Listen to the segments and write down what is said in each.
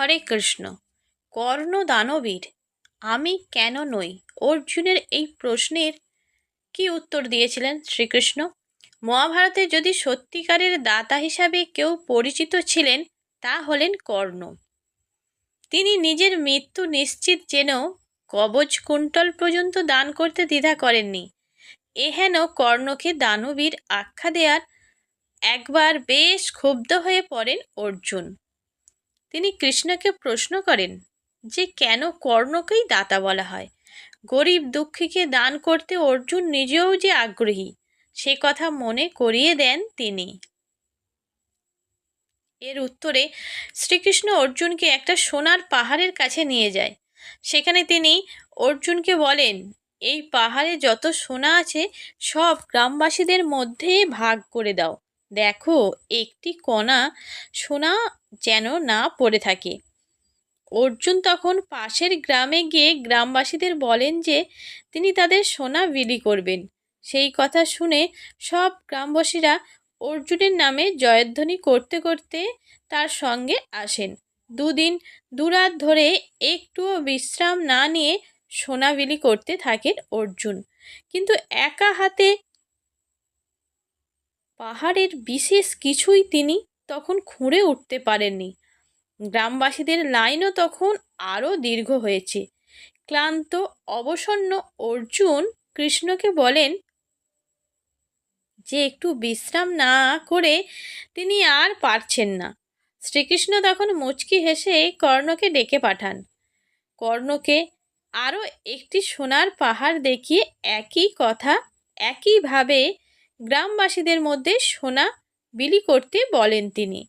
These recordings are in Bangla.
হরে কৃষ্ণ। কর্ণ দানবীর আমি কেন নই? অর্জুনের এই প্রশ্নের কি উত্তর দিয়েছিলেন শ্রীকৃষ্ণ? মহাভারতে যদি সত্যিকারের দাতা হিসাবে কেউ পরিচিত ছিলেন, তা হলেন কর্ণ। তিনি নিজের মৃত্যু নিশ্চিত জেনেও কবচ কুণ্ডল পর্যন্ত দান করতে দ্বিধা করেননি। এহেন কর্ণকে দানবীর আখ্যা দেওয়ার একবার বেশ ক্ষুব্ধ হয়ে পড়েন অর্জুন। তিনি কৃষ্ণকে প্রশ্ন করেন যে কেন কর্ণকেই দাতা বলা হয়? গরিব দুঃখীকে দান করতে অর্জুন নিজেও যে আগ্রহী, সে কথা মনে করিয়ে দেন তিনি। এর উত্তরে শ্রীকৃষ্ণ অর্জুনকে একটা সোনার পাহাড়ের কাছে নিয়ে যায়। সেখানে তিনি অর্জুনকে বলেন, এই পাহাড়ে যত সোনা আছে, সব গ্রামবাসীদের মধ্যে ভাগ করে দাও। দেখো, একটি কণা সোনা যেন না পড়ে থাকে। অর্জুন তখন পাশের গ্রামে গিয়ে গ্রামবাসীদের বলেন যে, তিনি তাদের সোনা বিলি করবেন। সেই কথা শুনে সব গ্রামবাসীরা অর্জুনের নামে জয়ধ্বনি করতে করতে তার সঙ্গে আসেন। দুদিন, দুরাত ধরে একটুও বিশ্রাম না নিয়ে সোনা বিলি করতে থাকেন অর্জুন। কিন্তু একা হাতে পাহাড়ের বিশেষ কিছুই তিনি তখন খুঁড়ে উঠতে পারেননি। গ্রামবাসীদের লাইনও তখন আরও দীর্ঘ হয়েছে। ক্লান্ত, অবসন্ন অর্জুন কৃষ্ণকে বলেন, যে একটু বিশ্রাম না করে তিনি আর পারছেন না শ্রীকৃষ্ণ তখন মুচকি হেসে কর্ণকে ডেকে পাঠান। কর্ণকে আরও একটি সোনার পাহাড় দেখিয়ে একই কথা, একইভাবে গ্রামবাসীদের মধ্যে সোনা বিলি করতে বলেন তিনি।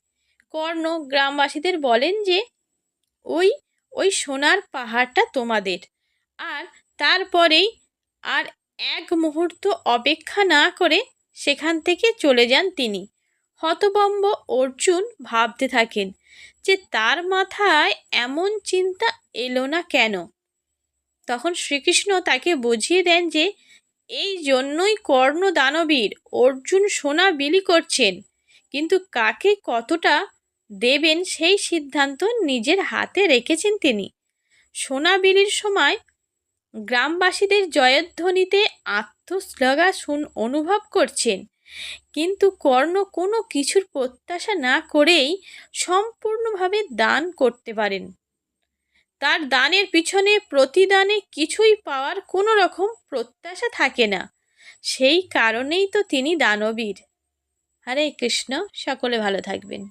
কর্ণ গ্রামবাসীদের বলেন যে, ওই ওই সোনার পাহাড়টা তোমাদের। আর তারপরেই আর এক মুহূর্ত অপেক্ষা না করে সেখান থেকে চলে যান তিনি। হতবম্ব অর্জুন ভাবতে থাকেন যে, তার মাথায় এমন চিন্তা এলো না কেন? তখন শ্রীকৃষ্ণ তাকে বুঝিয়ে দেন যে এই জন্যই কর্ণ দানবীর অর্জুন সোনা বিলি করছেন। কিন্তু কাকে কতটা দেবেন সেই সিদ্ধান্ত নিজের হাতে রেখেছেন তিনি। সোনা বিলির সময় গ্রামবাসীদের জয়ধ্বনিতে আত্মশ্লগা শুন অনুভব করছেন। কিন্তু কর্ণ কোনো কিছুর প্রত্যাশা না করেই সম্পূর্ণভাবে দান করতে পারেন। তার দানের পিছনে প্রতিদানে কিছুই পাওয়ার কোনো রকম প্রত্যাশা থাকে না। সেই কারণেই তো তিনি দানবীর। হরে কৃষ্ণ, সকলে ভালো থাকবেন।